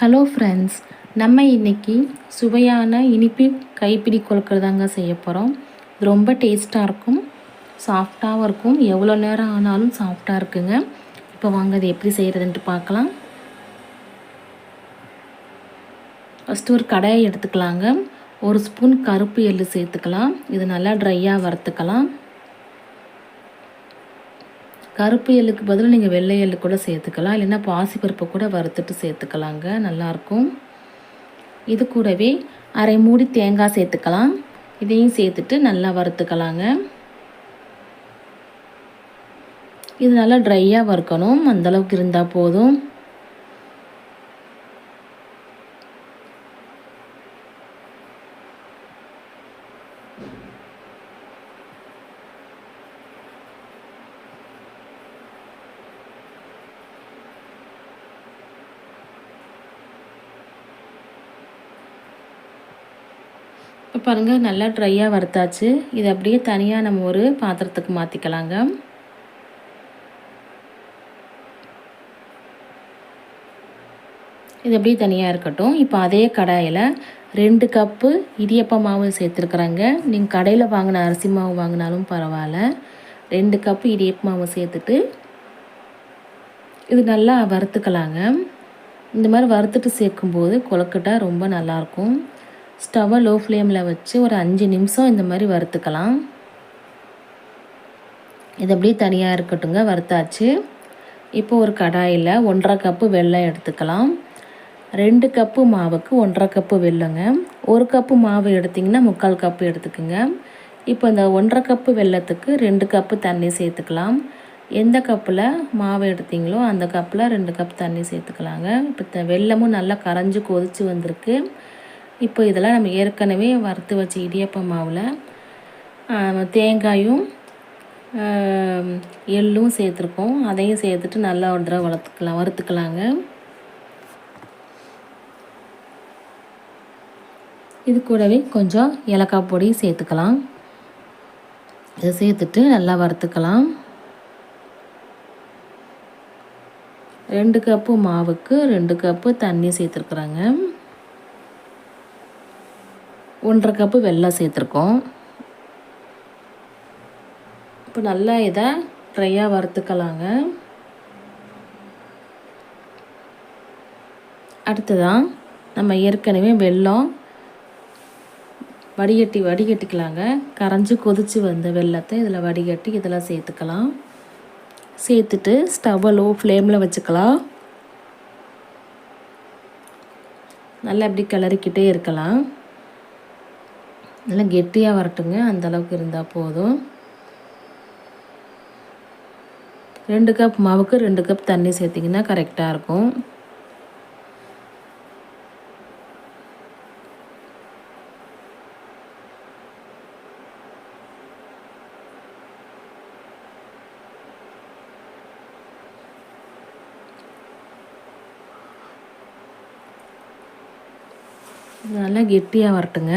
Hello friends நம்ம இன்னைக்கு சுவையான இனிப்பு கைப்பிடி கொழுக்கட்டை தாங்க செய்ய போகிறோம் இது ரொம்ப டேஸ்ட்டாக இருக்கும் சாஃப்டாகவும் இருக்கும். எவ்வளோ நேரம் ஆனாலும் சாஃப்டாக இருக்குங்க. இப்போ வாங்க அது எப்படி செய்கிறதுன்ட்டு பார்க்கலாம். ஃபஸ்ட்டு ஒரு கடையை எடுத்துக்கலாங்க. ஒரு ஸ்பூன் கருப்பு எள்ளு சேர்த்துக்கலாம். இது நல்லா ட்ரையாக வறுத்துக்கலாம். கருப்பு எள்ளுக்கு பதில் நீங்கள் வெள்ளை எள்ளு கூட சேர்த்துக்கலாம். இல்லைன்னா பாசிப்பருப்பு கூட வறுத்துட்டு சேர்த்துக்கலாங்க. நல்லாயிருக்கும் இது கூடவே அரை மூடி தேங்காய் சேர்த்துக்கலாம். இதையும் சேர்த்துட்டு நல்லா வறுத்துக்கலாங்க. இது நல்லா ட்ரையாக வறுக்கணும். அந்தளவுக்கு இருந்தால் போதும். இப்போ பாருங்கள் நல்லா ட்ரையாக வறுத்தாச்சு. இது அப்படியே தனியாக நம்ம ஒரு பாத்திரத்துக்கு மாற்றிக்கலாங்க இது அப்படியே தனியாக இருக்கட்டும். இப்போ அதே கடாயில் ரெண்டு கப்பு இடியப்ப மாவு சேர்த்துருக்குறாங்க. நீங்கள் கடையில் வாங்கின அரிசி மாவு வாங்கினாலும் பரவாயில்ல. ரெண்டு கப்பு இடியப்ப மாவு சேர்த்துட்டு இது நல்லா வறுத்துக்கலாங்க. இந்த மாதிரி வறுத்துட்டு சேர்க்கும்போது கொழுக்கட்டை ரொம்ப நல்லாயிருக்கும் ஸ்டவ்வை லோ ஃப்ளேமில் வச்சு ஒரு அஞ்சு நிமிஷம் இந்த மாதிரி வறுத்துக்கலாம். இது அப்படியே தனியாக இருக்கட்டுங்க வறுத்தாச்சு. இப்போ ஒரு கடாயில் ஒன்றரை கப்பு வெல்லம் எடுத்துக்கலாம். ரெண்டு கப்பு மாவுக்கு ஒன்றரை கப்பு வெல்லங்க. ஒரு கப்பு மாவு எடுத்திங்கன்னா முக்கால் கப்பு எடுத்துக்கோங்க. இப்போ இந்த ஒன்றரை கப்பு வெல்லத்துக்கு ரெண்டு கப்பு தண்ணி சேர்த்துக்கலாம். எந்த கப்பில் மாவு எடுத்தீங்களோ அந்த கப்பில் ரெண்டு கப் தண்ணி சேர்த்துக்கலாங்க. இப்போ வெல்லமும் நல்லா கரைஞ்சி கொதித்து வந்திருக்கு. இப்போ இதெல்லாம் நம்ம ஏற்கனவே வறுத்து வச்ச இடியப்ப மாவில் தேங்காயும் எள்ளும் சேர்த்துருக்கோம். அதையும் சேர்த்துட்டு நல்லா ஒரு தடவை வளர்த்துக்கலாம் வறுத்துக்கலாங்க. இது கூடவே கொஞ்சம் ஏலக்காய் பொடி சேர்த்துக்கலாம். இதை சேர்த்துட்டு நல்லா வறுத்துக்கலாம். ரெண்டு கப்பு மாவுக்கு ரெண்டு கப்பு தண்ணி சேர்த்துருக்குறாங்க. ஒன்றரை கப்பு வெல்லம் சேர்த்துருக்கோம். இப்போ நல்லா இதை ட்ரையாக வறுத்துக்கலாங்க. அடுத்ததான் நம்ம ஏற்கனவே வெல்லம் வடிகட்டி வடிகட்டிக்கலாங்க. கரைஞ்சி கொதித்து வந்த வெள்ளத்தை இதில் வடிகட்டி இதெல்லாம் சேர்த்துக்கலாம். சேர்த்துட்டு ஸ்டவ்வை லோ ஃப்ளேமில் வச்சுக்கலாம். நல்லா இப்படி கிளறிக்கிட்டே இருக்கலாம். நல்லா கெட்டியாக வரட்டுங்க. அந்த அளவுக்கு இருந்தால் போதும். ரெண்டு கப் மாவுக்கு ரெண்டு கப் தண்ணி சேர்த்திங்கன்னா கரெக்டாக இருக்கும். நல்லா கெட்டியாக வரட்டுங்க.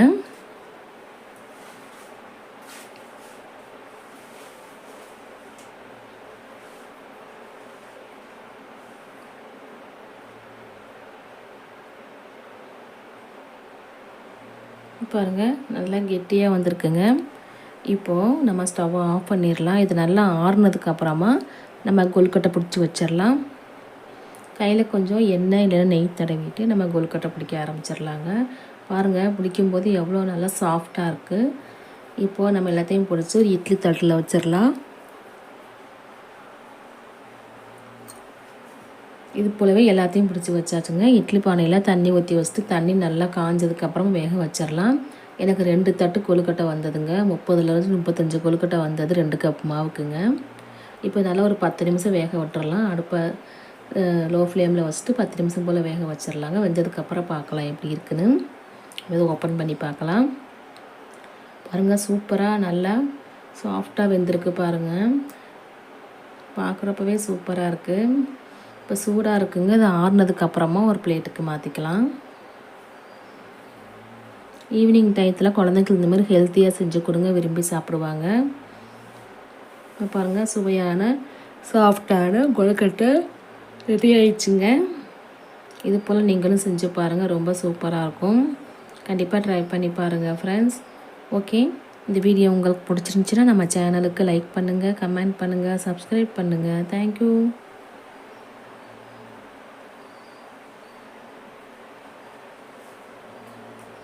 பாருங்கள் நல்லா கெட்டியாக வந்திருக்குங்க. இப்போது நம்ம ஸ்டவ்வை ஆஃப் பண்ணிடலாம் இது நல்லா ஆறுனதுக்கு அப்புறமா நம்ம கொல்கட்டை பிடிச்சி வச்சிடலாம் கையில் கொஞ்சம் எண்ணெய் இல்லைன்னா நெய் தடவிட்டு நம்ம கொல்கட்டை பிடிக்க ஆரம்பிச்சிடலாங்க பாருங்கள் பிடிக்கும்போது எவ்வளோ நல்லா சாஃப்டாக இருக்குது இப்போது நம்ம எல்லாத்தையும் பிடிச்சி ஒரு இட்லி தட்டில் வச்சிடலாம் இது போலவே எல்லாத்தையும் பிடிச்சி வச்சாச்சுங்க. இட்லி பானையில் தண்ணி ஊற்றி வச்சுட்டு தண்ணி நல்லா காஞ்சதுக்கப்புறம் வேக வச்சிடலாம் எனக்கு ரெண்டு தட்டு கொழுக்கட்டை வந்ததுங்க. முப்பதுலேருந்து முப்பத்தஞ்சு கொழுக்கட்டை வந்தது ரெண்டு கப் மாவுக்குங்க. இப்போ நல்லா ஒரு பத்து நிமிஷம் வேக விட்டுறலாம். அடுப்பை லோ ஃப்ளேமில் வச்சுட்டு பத்து நிமிஷம் போல் வேக வச்சிடலாங்க வெந்ததுக்கப்புறம் பார்க்கலாம் எப்படி இருக்குன்னு. இது ஓப்பன் பண்ணி பார்க்கலாம். பாருங்கள் சூப்பராக நல்லா சாஃப்டாக வெந்திருக்கு பாருங்கள் பார்க்குறப்பவே சூப்பராக இருக்குது இப்போ சூடாக இருக்குங்க. அது ஆறுனதுக்கப்புறமா ஒரு பிளேட்டுக்கு மாற்றிக்கலாம் ஈவினிங் டயத்தில் குழந்தைங்களுக்கு இந்த மாதிரி ஹெல்த்தியாக செஞ்சு கொடுங்க. விரும்பி சாப்பிடுவாங்க. இப்போ பாருங்கள் சுவையான சாஃப்டான கொழுக்கட்டை ரெடி ஆயிடுச்சுங்க. இது போல் நீங்களும் செஞ்சு பாருங்கள் ரொம்ப சூப்பராக இருக்கும். கண்டிப்பாக ட்ரை பண்ணி பாருங்கள் ஃப்ரெண்ட்ஸ் ஓகே இந்த வீடியோ உங்களுக்கு பிடிச்சிருந்துச்சின்னா நம்ம சேனலுக்கு லைக் பண்ணுங்கள் கமெண்ட் பண்ணுங்கள் சப்ஸ்கிரைப் பண்ணுங்கள் தேங்க்யூ